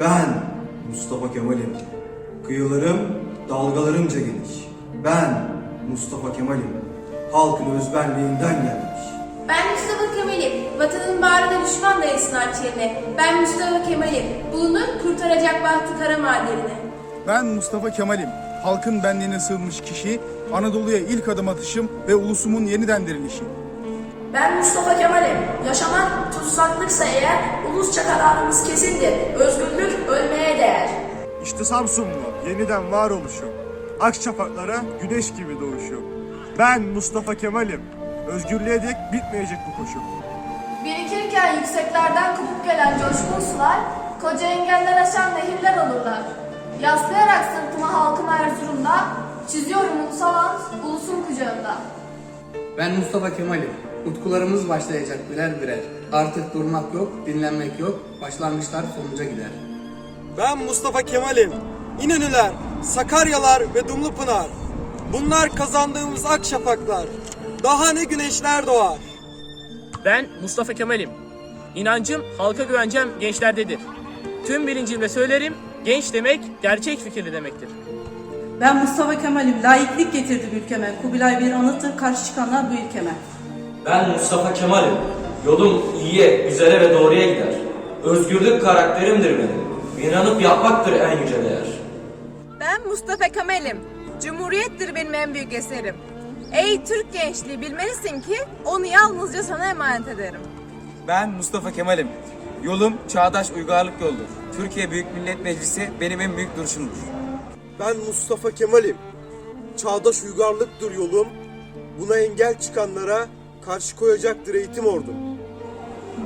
Ben Mustafa Kemal'im. Kıyılarım dalgalarımca geniş. Ben Mustafa Kemal'im. Halkın özbenliğinden gelmiş. Ben Mustafa Kemal'im. Vatanın bağrına düşman dayasın yerine. Ben Mustafa Kemal'im. Bulunur kurtaracak bahtı kara maderini. Ben Mustafa Kemal'im. Halkın benliğine sığınmış kişi, Anadolu'ya ilk adım atışım ve ulusumun yeniden dirilişi. Ben Mustafa Kemal'im. Yaşamak tutsaklıksa eğer ulusça kararımız kesindir. Özgürlük ölmeye değer. İşte Samsunlu yeniden var oluşum. Akçapaklara güneş gibi doğuşum. Ben Mustafa Kemal'im. Özgürlüğe dek bitmeyecek bu koşu. Birikirken yükseklerden kopup gelen coşkun sular, koca engeller aşan nehirler olurlar. Yaslayarak sırtıma halkım Erzurum'da, çiziyorum ulusal ant, ulusun kucağında. Ben Mustafa Kemal'im. Utkularımız başlayacak birer birer. Artık durmak yok, dinlenmek yok. Başlangıçlar sonuca gider. Ben Mustafa Kemal'im. İnönüler, Sakaryalar ve Dumlupınar. Bunlar kazandığımız ak şafaklar. Daha ne güneşler doğar. Ben Mustafa Kemal'im. İnancım, halka güvencem gençlerdedir. Tüm bilincimle söylerim, genç demek gerçek fikirli demektir. Ben Mustafa Kemal'im. Laiklik getirdim ülkeme. Kubilay bir anıttır. Karşı çıkanlar bu ülkeme. Ben Mustafa Kemal'im. Yolum iyiye, güzele ve doğruya gider. Özgürlük karakterimdir benim. İnanıp yapmaktır en yüce değer. Ben Mustafa Kemal'im. Cumhuriyettir benim en büyük eserim. Ey Türk gençliği bilmelisin ki onu yalnızca sana emanet ederim. Ben Mustafa Kemal'im. Yolum çağdaş uygarlık yoldur. Türkiye Büyük Millet Meclisi benim en büyük duruşumdur. Ben Mustafa Kemal'im. Çağdaş uygarlıktır yolum. Buna engel çıkanlara karşı koyacaktır eğitim ordum.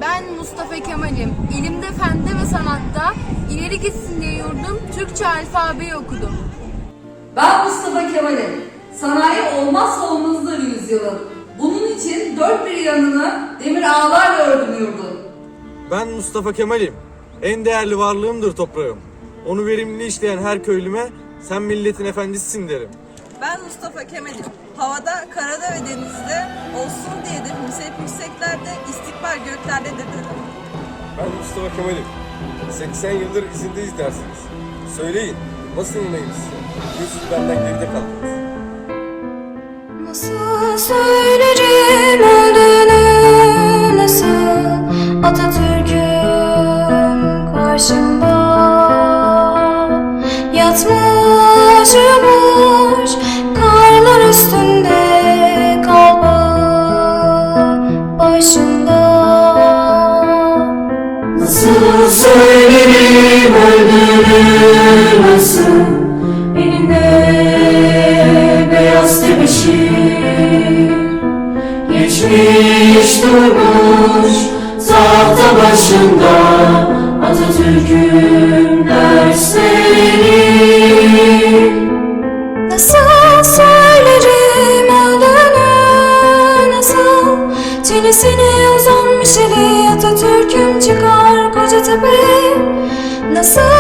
Ben Mustafa Kemal'im. İlimde, fende ve sanatta ileri gitsin diye yurdum Türkçe alfabeyi okudum. Ben Mustafa Kemal'im. Sanayi olmazsa olmazdır yüzyılın. Bunun için dört bir yanını demir ağlarla ördüm yurdun. Ben Mustafa Kemal'im. En değerli varlığımdır toprağım. Onu verimli işleyen her köylüme sen milletin efendisisin derim. Ben Mustafa Kemal'im. Havada, karada ve denizde olsun diye de hep yükseklerde, istikbal göklerdedir dedim. Ben Mustafa Kemal'im. 80 yıldır izindeyiz dersiniz. Söyleyin, nasıl inanayım size? Yüz benden geride kaldınız. Nasıl söylerim öldüğünü nasıl Atatürk'üm karşımda Öldüğünü nasıl Elinde beyaz tebeşir Geçmiş durmuş tahta başında Atatürk'ün dersleri. Nasıl söylerim öldüğünü nasıl Çenesine uzanmış eli Atatürk'üm çıkar koca tepe Nasıl